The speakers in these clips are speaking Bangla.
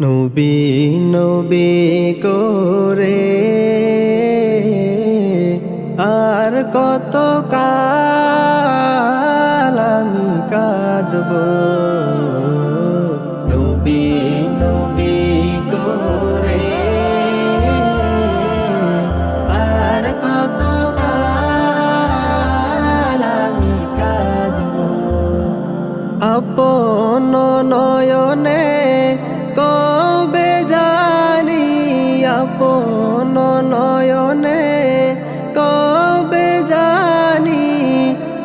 নবী নবী করে। আর কত কাল আমি কাঁদব। নবী নবী আর কাঁদব। আপন নয়নে কবে জানি আপন নয়নে? কবে জানি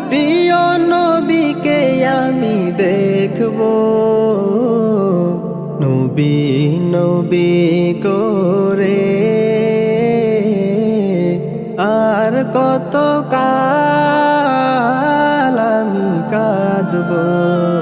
প্রিয় নবীকে আমি দেখব? নবী নবী করে আর কত কাল আমি কাঁদব?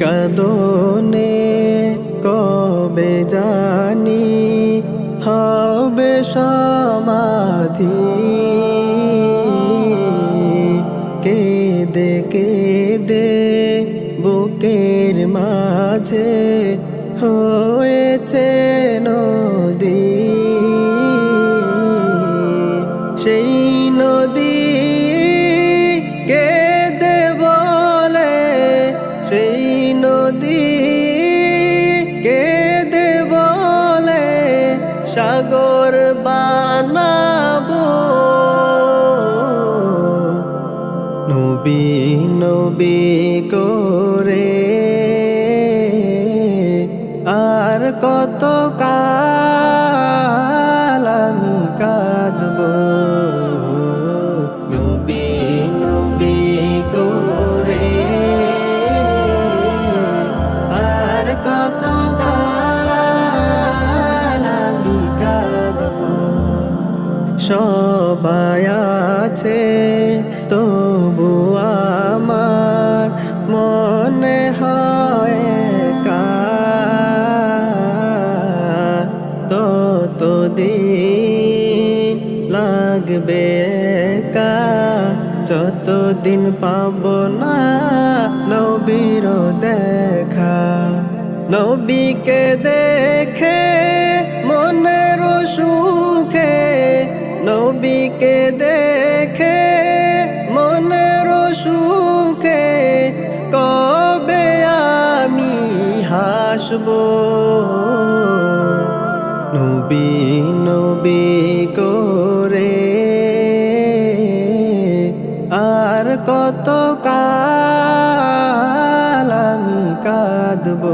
কাদনে কবে জানি হবে সমাধি। কেদে কেদে বুকের মাঝে হয়েছে সাগর বানাবো। নবী নবী করে আর কত সবাই আছে, তবু আমার মনে হয় একা। ততদিন লাগবে একা, যতদিন পাব না নবীর দেখা। নবীকে দেখে নবীকে দেখে মনের সুখে কবে আমি হাসব? নবী নবী করে আর কত কাল আমি কাঁদব?